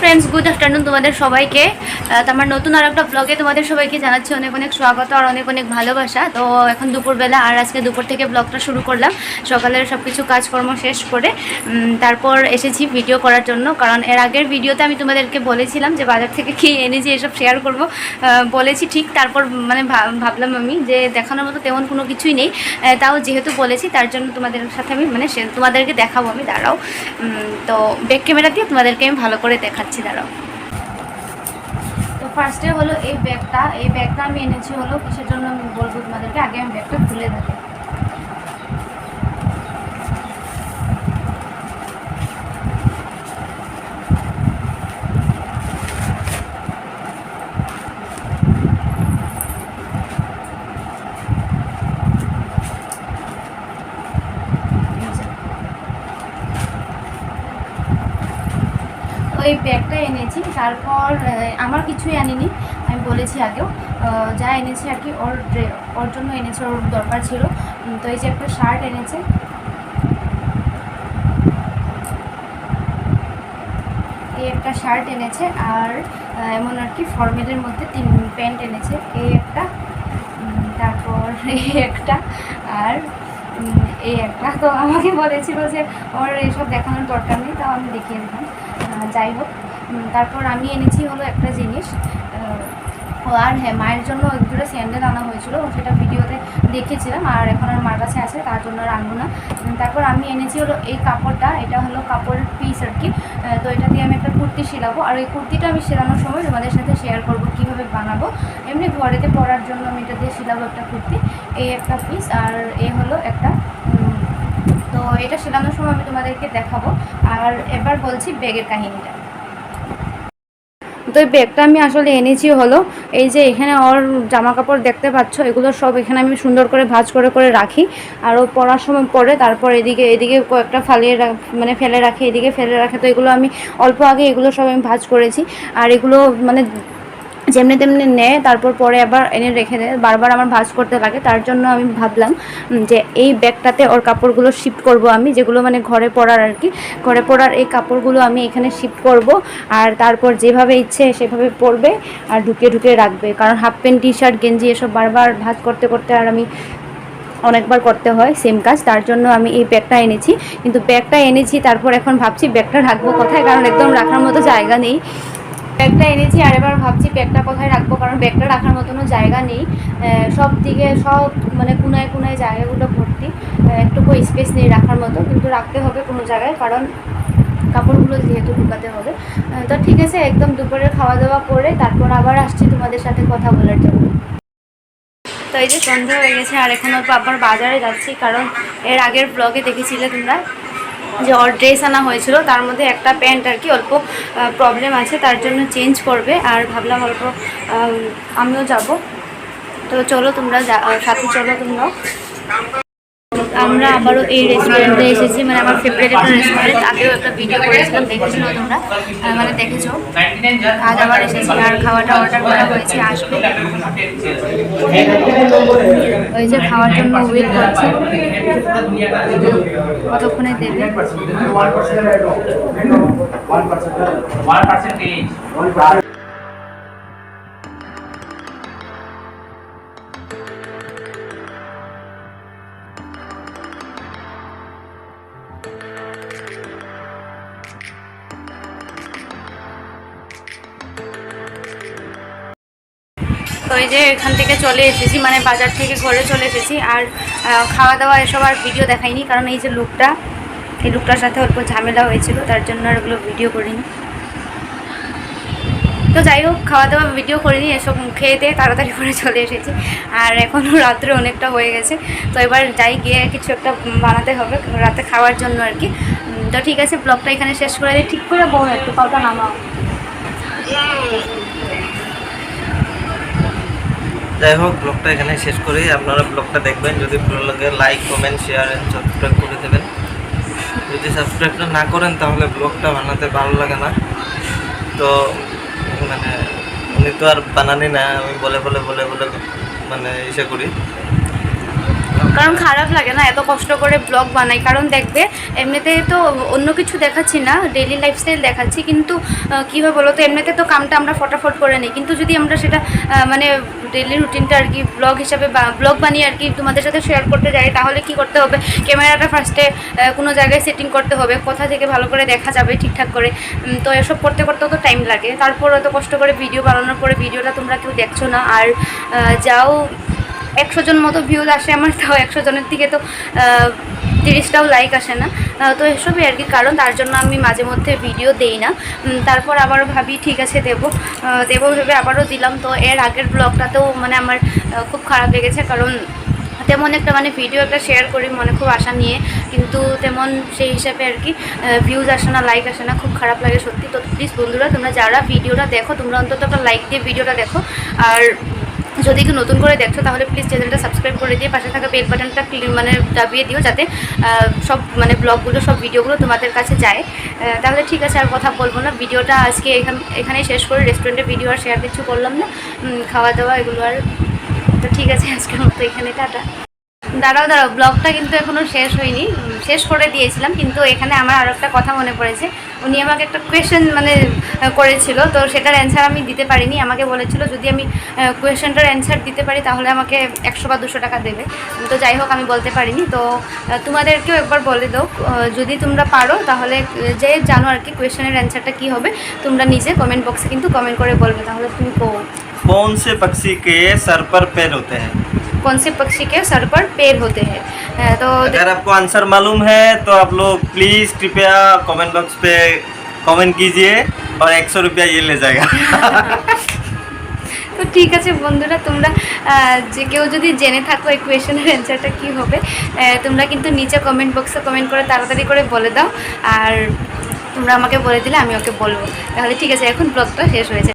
Friends good afternoon তোমাদের সবাইকে। আমার নতুন আর একটা ব্লগে তোমাদের সবাইকে জানাচ্ছি অনেক অনেক স্বাগত আর অনেক অনেক ভালোবাসা। তো এখন দুপুরবেলা আর আজকে দুপুর থেকে ব্লগটা শুরু করলাম। সকালের সব কিছু কাজকর্ম শেষ করে তারপর এসেছি ভিডিও করার জন্য। কারণ এর আগের ভিডিওতে আমি তোমাদেরকে বলেছিলাম যে বাজার থেকে কি এনেছি, এসব শেয়ার করব। বলেছি ঠিক তারপর মানে ভাবলাম আমি যে দেখানোর মতো তেমন কোনো কিছুই নেই। তাও যেহেতু বলেছি তার জন্য তোমাদের সাথে আমি মানে তোমাদেরকে দেখাবো আমি, দাঁড়াও। তো ব্যাক ক্যামেরা দিয়ে তোমাদেরকে আমি ভালো করে দেখাচ্ছি। দাঁড়াও। তো ফার্স্টে হলো এই ব্যাগটা এই ব্যাগটা আমি এনেছি হলো কিসের জন্য আমি বলব তোমাদেরকে? আগে আমি ব্যাগটা খুলে দেবো ওই ব্যাগটা এনেছি। তারপর আমার কিছুই আনিনি। আমি বলেছি আগেও যা এনেছি আর কি, ওর ওর জন্য এনেছে, ওর দরকার ছিল। তো এই যে একটা শার্ট এনেছে। এই একটা শার্ট এনেছে আর এমন আর কি ফর্মেলের মধ্যে তিন প্যান্ট এনেছে। এই একটা তারপর এই একটা আর এই একটা। তো আমাকে বলেছিল যে ওর এসব দেখানোর দরকার নেই, তাও আমি দেখিয়ে দিলাম। যাই হোক তারপর আমি এনেছি হলো একটা জিনিস আর হ্যাঁ মায়ের জন্য এক দুটো স্যান্ডেল আনা হয়েছিল, সেটা ভিডিওতে দেখেছিলাম, আর এখন আর মার কাছে আছে, তার জন্য আর আনব না। তারপর আমি এনেছি হলো এই কাপড়টা, এটা হলো কাপড়ের পিস আর কি। তো এটা দিয়ে আমি একটা কুর্তি সেলাবো, আর এই কুর্তিটা আমি সেলানোর সময় তোমাদের সাথে শেয়ার করব, কীভাবে বানাবো। এমনি ঘরেতে পরার জন্য আমি এটা দিয়ে সেলাবো একটা কুর্তি, এই একটা পিস আর এ হলো একটা এটা সেলানোর সময় আমি তোমাদেরকে দেখাবো। আর এবার বলছি ব্যাগের কাহিনীটা। তো এই ব্যাগটা আমি আসলে এনেছি হলো, এই যে এখানে ওর জামা কাপড় দেখতে পাচ্ছ, এগুলো সব এখানে আমি সুন্দর করে ভাজ করে করে রাখি। আর ও পড়ার সময় পরে তারপর এদিকে এদিকে কয়েকটা ফালিয়ে মানে ফেলে রাখে, এদিকে ফেলে রাখে। তো এগুলো আমি অল্প আগে এগুলো সব আমি ভাজ করেছি। আর এগুলো মানে যেমনি তেমনি নেয়, তারপর পরে আবার এনে রেখে দেয়। বারবার আমার ভাঁজ করতে লাগে, তার জন্য আমি ভাবলাম যে এই ব্যাগটাতে ওর কাপড়গুলো শিফট করব আমি, যেগুলো মানে ঘরে পরার আর কি। ঘরে পরার এই কাপড়গুলো আমি এখানে শিফট করব, আর তারপর যেভাবে ইচ্ছে সেভাবে পরবে আর ঢুকিয়ে ঢুকিয়ে রাখবে। কারণ হাফ প্যান্ট টি শার্ট গেঞ্জি এসব বারবার ভাঁজ করতে করতে আর আমি অনেকবার করতে হয় সেম কাজ। তার জন্য আমি এই ব্যাগটা এনেছি। কিন্তু ব্যাগটা এনেছি, তারপর এখন ভাবছি ব্যাগটা রাখব কোথায়? কারণ একদম রাখার মতো জায়গা নেই। ব্যাগটা এনেছি আর এবার ভাবছি ব্যাগটা কোথায় রাখব? কারণ ব্যাগটা রাখার মতনও জায়গা নেই। সব দিকে সব মানে কোনায় কোনায় জায়গাগুলো ভর্তি। একটুকু স্পেস নেই রাখার মতো, কিন্তু রাখতে হবে কোনো জায়গায়, কারণ কাপড়গুলো যেহেতু ঢুকাতে হবে। তো ঠিক আছে, একদম দুপুরের খাওয়া দাওয়া করে তারপর আবার আসছি তোমাদের সাথে কথা বলার জন্য। তো এই যে সন্ধ্যা হয়ে গেছে, আর এখন আবার বাজারে যাচ্ছি, কারণ এর আগের ব্লগে দেখেছিলে তোমরা? যে ড্রেস আনা হয়েছিল, তার মধ্যে একটা প্যান্ট আর কি অল্প প্রবলেম আছে, তার জন্য চেঞ্জ করবে। আর ভাবলাম অল্প আমিও যাব। তো চলো তোমরা সাথে চলো তোমরাও। আমরা আবারও এই রেস্টুরেন্টে এসেছি মানে আমার ফেভারিট একটা রেস্টুরেন্ট আগেও একটা ভিডিও করেছিলাম দেখেছিল তোমরা মানে দেখেছ আজ আবার এসেছি আর খাওয়াটা অর্ডার করা হয়েছে আসবে ওই যে খাওয়ার জন্য ওয়েট করছে কতক্ষণে দেবে One percentage. তো এই যে এখান থেকে চলে এসেছি মানে বাজার থেকে ঘরে চলে এসেছি। আর খাওয়া দাওয়া এসব আর ভিডিও দেখাইনি, কারণ এই যে লুকটা, এই লুকটার সাথে অল্প ঝামেলা হয়েছিল, তার জন্য আর ওগুলো ভিডিও করিনি। তো যাই হোক খাওয়া দাওয়া ভিডিও করিনি, এসব খেয়ে দিয়ে তাড়াতাড়ি করে চলে এসেছি। আর এখনও রাত্রে অনেকটা হয়ে গেছে, তো এবার যাই গিয়ে কিছু একটা বানাতে হবে, রাতে খাওয়ার জন্য আর কি। তো ঠিক আছে, ব্লগটা এখানে শেষ করে দিই। ঠিক করে বলো একটু, পাওটা নামাও। যাই হোক, ব্লগটা এখানে শেষ করি। আপনারা ব্লগটা দেখবেন। যদি ভালো লাগে like comment share and subscribe করে দেবেন। যদি সাবস্ক্রাইবটা না করেন, তাহলে ব্লগটা বানাতে ভালো লাগে না। তো মানে উনি তো আর বানানি না, আমি বলে বলে বলে বলে মানে ইসে করি। কারণ খারাপ লাগে না, এত কষ্ট করে ব্লগ বানাই। কারণ দেখবে, এমনিতে তো অন্য কিছু দেখাচ্ছি না ডেইলি লাইফস্টাইল দেখাচ্ছি, কিন্তু কী বলো তো এমনিতে তো কামটা আমরা ফটাফট করে নিই। কিন্তু যদি আমরা সেটা মানে ডেলি রুটিনটা আর কি ব্লগ হিসাবে ব্লগ বানিয়ে আর কি তোমাদের সাথে শেয়ার করতে যাই, তাহলে কি করতে হবে? ক্যামেরাটা ফার্স্টে কোনো জায়গায় সেটিং করতে হবে, কোথা থেকে ভালো করে দেখা যাবে ঠিকঠাক করে। তো এসব করতে করতেও তো টাইম লাগে। তারপর অত কষ্ট করে ভিডিও বানানোর পরে ভিডিওটা তোমরা কেউ দেখছ না। আর যাও একশো জন মতো ভিউজ আসে আমার তাও একশো জনের থেকে তো তিরিশটাও লাইক আসে না। তো এসবই আর কি, কারণ তার জন্য আমি মাঝে মধ্যে ভিডিও দেই না। তারপর আবারও ভাবি, ঠিক আছে, দেব। দেবো ভেবে আবারও দিলাম। তো এর আগের ব্লগটাতেও মানে আমার খুব খারাপ লেগেছে, কারণ তেমন একটা মানে ভিডিও একটা শেয়ার করি মনে খুব আশা নিয়ে, কিন্তু তেমন সেই হিসাবে আর কি ভিউজ আসে না লাইক আসে না, খুব খারাপ লাগে সত্যি। তো প্লিজ বন্ধুরা, তোমরা যারা ভিডিওটা দেখো, তোমরা অন্তত একটা লাইক দিয়ে ভিডিওটা দেখো। আর যদি কেউ নতুন করে দেখছ, তাহলে প্লিজ চ্যানেলটা সাবস্ক্রাইব করে দিয়ে পাশে থাকা বেল বাটনটা ক্লিক মানে দাবিয়ে দিও যাতে সব মানে ব্লগগুলো সব ভিডিওগুলো তোমাদের কাছে যায়। তাহলে ঠিক আছে, আর কথা বলব না। ভিডিওটা আজকে এখান, এখানেই শেষ করে। রেস্টুরেন্টে ভিডিও আর শেয়ার কিছু করলাম না। খাওয়া দাওয়া এগুলো আর। তো ঠিক আছে, আজকের মতো এখানে টাটা। দাঁড়াও দাঁড়াও ব্লগটা কিন্তু এখনও শেষ হয়নি উম, শেষ করে দিয়েছিলাম কিন্তু এখানে আমার আরও একটা কথা মনে পড়েছে উনি আমাকে একটা কোয়েশ্চেন মানে আহ, করেছিল তো সেটার অ্যান্সার আমি দিতে পারিনি আমাকে বলেছিল যদি আমি কোয়েশ্চেনটার অ্যান্সার দিতে পারি তাহলে আমাকে একশো বা দুশো টাকা দেবে তো যাই হোক আমি বলতে পারিনি তো আহ, তোমাদেরকেও একবার বলে দাও আহ, যদি তোমরা পারো তাহলে আহ, যে জানো আর কি কোয়েশ্চেনের অ্যান্সারটা কী হবে তোমরা নিজে কমেন্ট বক্সে কিন্তু কমেন্ট করে বলবে তাহলে তুমি কো- कौन से पक्षी के सर पर पैर होते हैं कौन से पक्षी के सर पर पैर होते हैं আহ, তো अगर आपको आंसर मालूम है तो आप लोग प्लीज कृपया कमेंट बॉक्स पे कमेंट कीजिए और एक सौ रुपया ये ले जाएगा তো ঠিক আছে বন্ধুরা তোমরা আহ, যে কেউ যদি জেনে থাকো এই কোয়েশনের অ্যান্সারটা কী হবে আহ, তোমরা কিন্তু নিচে কমেন্ট বক্সে কমেন্ট করে তাড়াতাড়ি করে বলে দাও আর তোমরা আমাকে বলে দিলে আমি ওকে বলবো তাহলে ঠিক আছে এখন ব্লগটা শেষ হয়েছে